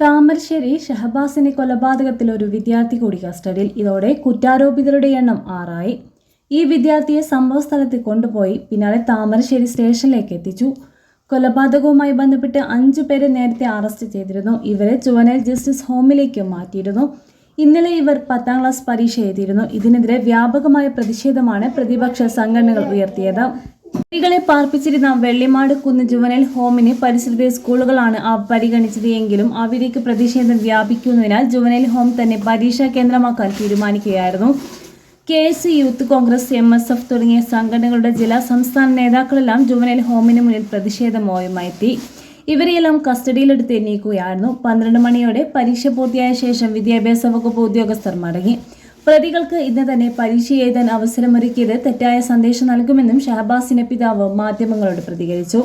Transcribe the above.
താമരശ്ശേരി ഷഹബാസിനെ കൊലപാതകത്തിൽ ഒരു വിദ്യാർത്ഥി കൂടി കസ്റ്റഡിയിൽ. ഇതോടെ കുറ്റാരോപിതരുടെ എണ്ണം ആറായി. ഈ വിദ്യാർത്ഥിയെ സംഭവ സ്ഥലത്ത് കൊണ്ടുപോയി പിന്നാലെ താമരശ്ശേരി സ്റ്റേഷനിലേക്ക് എത്തിച്ചു. കൊലപാതകവുമായി ബന്ധപ്പെട്ട് അഞ്ചു പേരെ നേരത്തെ അറസ്റ്റ് ചെയ്തിരുന്നു. ഇവരെ ചുവനൽ ജസ്റ്റിസ് ഹോമിലേക്ക് മാറ്റിയിരുന്നു. ഇന്നലെ ഇവർ പത്താം ക്ലാസ് പരീക്ഷ എഴുതിയിരുന്നു. ഇതിനെതിരെ വ്യാപകമായ പ്രതിഷേധമാണ് പ്രതിപക്ഷ സംഘടനകൾ ഉയർത്തിയത്. കുട്ടികളെ പാർപ്പിച്ചിരുന്ന വെള്ളിമാട് കുന്ന് ജുവനൽ ഹോമിന് പരിസരത്തെ സ്കൂളുകളാണ് പരിഗണിച്ചത് എങ്കിലും അവിടേക്ക് പ്രതിഷേധം വ്യാപിക്കുന്നതിനാൽ ജുവനൽ ഹോം തന്നെ പരീക്ഷാ കേന്ദ്രമാക്കാൻ തീരുമാനിക്കുകയായിരുന്നു. K S Youth Congress M S F തുടങ്ങിയ സംഘടനകളുടെ ജില്ലാ സംസ്ഥാന നേതാക്കളെല്ലാം ജുവനൽ ഹോമിന് മുന്നിൽ പ്രതിഷേധമോയുമെത്തി ഇവരെയെല്ലാം കസ്റ്റഡിയിലെടുത്ത് നീക്കുകയായിരുന്നു പന്ത്രണ്ട് മണിയോടെ പരീക്ഷ പൂർത്തിയായ ശേഷം വിദ്യാഭ്യാസ വകുപ്പ് ഉദ്യോഗസ്ഥർ മടങ്ങി. പ്രതികൾക്ക് ഇന്ന് തന്നെ പരീക്ഷ എഴുതാൻ അവസരമൊരുക്കിയത് തെറ്റായ സന്ദേശം നൽകുമെന്നും ഷഹബാസിന്റെ പിതാവ് മാധ്യമങ്ങളോട് പ്രതികരിച്ചു